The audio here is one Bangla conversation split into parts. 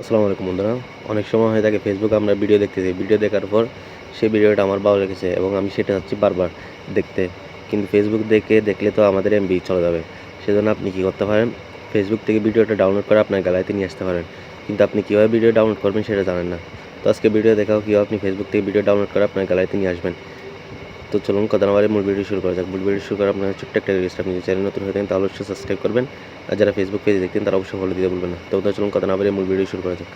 আসসালামু আলাইকুম বন্ধুরা। অনেক সময় হয়ে থাকে ফেসবুকে আমরা ভিডিও দেখতেছি ভিডিও দেখার পর সেই ভিডিওটা আমার ভালো লেগেছে এবং আমি সেটা চাচ্ছি বারবার দেখতে। কিন্তু ফেসবুক দেখে দেখলে তো আমাদের এমবি চলে যাবে। সেজন্য আপনি কী করতে পারেন? ফেসবুক থেকে ভিডিওটা ডাউনলোড করে আপনার গ্যালারিতে নিয়ে আসতে পারেন। কিন্তু আপনি কীভাবে ভিডিও ডাউনলোড করবেন সেটা জানেন না। তো আজকে ভিডিও দেখাও কীভাবে আপনি ফেসবুক থেকে ভিডিও ডাউনলোড করে আপনার গ্যালারিতে নিয়ে আসবেন। তো চলুন কথা না মূল ভিডিও শুরু করা যাক। মূল ভিডিও শুরু করার আপনার ছোট্ট একটা রিকোয়েস্ট আপনি চ্যানেল নতুন হয়ে থাকেন তাহলে অবশ্যই সাবস্ক্রাইব করবেন। আর যারা ফেসবুক পেজে দেখতেন তারা অবশ্যই ফলো দিতে বলবেন না। তো চলুন কথা না মূল ভিডিও শুরু করা যাক।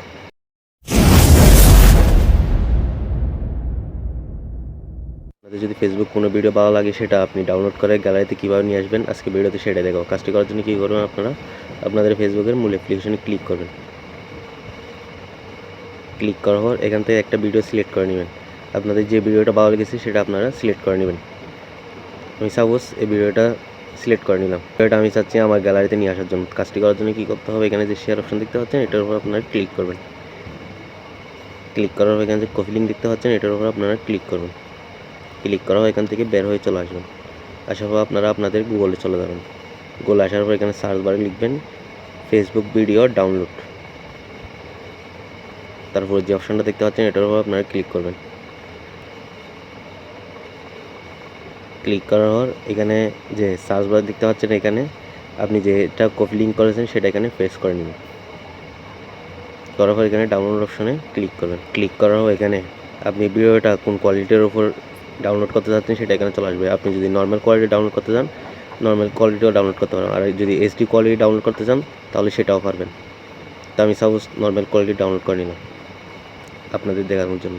আপনাদের যদি ফেসবুক কোনো ভিডিও ভালো লাগে, সেটা আপনি ডাউনলোড করে গ্যালারিতে কীভাবে নিয়ে আসবেন, আজকে ভিডিওতে সেটা দেখো কাজটি করার জন্য কী করবেন আপনারা? আপনাদের ফেসবুকের মূল অ্যাপ্লিকেশনে ক্লিক করবেন। ক্লিক করার পর এখান থেকে একটা ভিডিও সিলেক্ট করে নেবেন। আপনাদের যে ভিডিওটা ভালো লেগেছে সেটা আপনারা সিলেক্ট করে নেবেন। আমি সাপোজ এই ভিডিওটা সিলেক্ট করে নিলাম। এটা আমি চাচ্ছি আমার গ্যালারিতে নিয়ে আসার জন্য। কাজটি করার জন্য কী করতে হবে? এখানে যে শেয়ার অপশন দেখতে পাচ্ছেন, এটার উপর আপনারা ক্লিক করবেন। ক্লিক করার পর এখানে যে কপি লিঙ্ক দেখতে পাচ্ছেন, এটার উপর আপনারা ক্লিক করবেন। ক্লিক করা হয় এখান থেকে বের হয়ে চলে আসবেন। আসার পর আপনারা আপনাদের গুগলে চলে যাবেন। গুগলে আসার পর এখানে সার্চ বারে লিখবেন ফেসবুক ভিডিও ডাউনলোড তারপর যে অপশানটা দেখতে পাচ্ছেন, এটার উপর আপনারা ক্লিক করবেন। ক্লিক করার পর এখানে যে সার্চ বার দেখতে পাচ্ছেন এখানে, আপনি যেটা কপি লিঙ্ক করেছেন সেটা এখানে প্রেস করে নেবেন। করার পর এখানে ডাউনলোড অপশানে ক্লিক করবেন। ক্লিক করার পর এখানে আপনি ভিডিওটা কোন কোয়ালিটির ওপর ডাউনলোড করতে চাচ্ছেন সেটা এখানে চলে আসবে। আপনি যদি নর্মাল কোয়ালিটি ডাউনলোড করতে চান নর্মাল কোয়ালিটিও ডাউনলোড করতে পারেন। আর যদি এইচডি কোয়ালিটি ডাউনলোড করতে চান, তাহলে সেটাও পারবেন। তো আমি সাপোজ নর্মাল কোয়ালিটি ডাউনলোড করে নিলাম আপনাদের দেখানোর জন্য।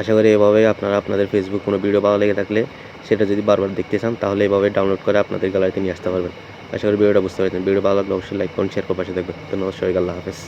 আশা করি এভাবে আপনারা আপনাদের ফেসবুক কোনো ভিডিও ভালো লেগে থাকলে সেটা যদি বারবার দেখতে চান, তাহলে এভাবে ডাউনলোড করে আপনাদের গ্যালারিতে নিয়ে আসতে পারবেন। আশা করি ভিডিওটা বুঝতে পারছেন। ভিডিও ভালো লাগলে অবশ্যই লাইক করুন শেয়ার করে পাশে দেখবেন ধন্যবাদ সবাইকে, আল্লাহ হাফেজ।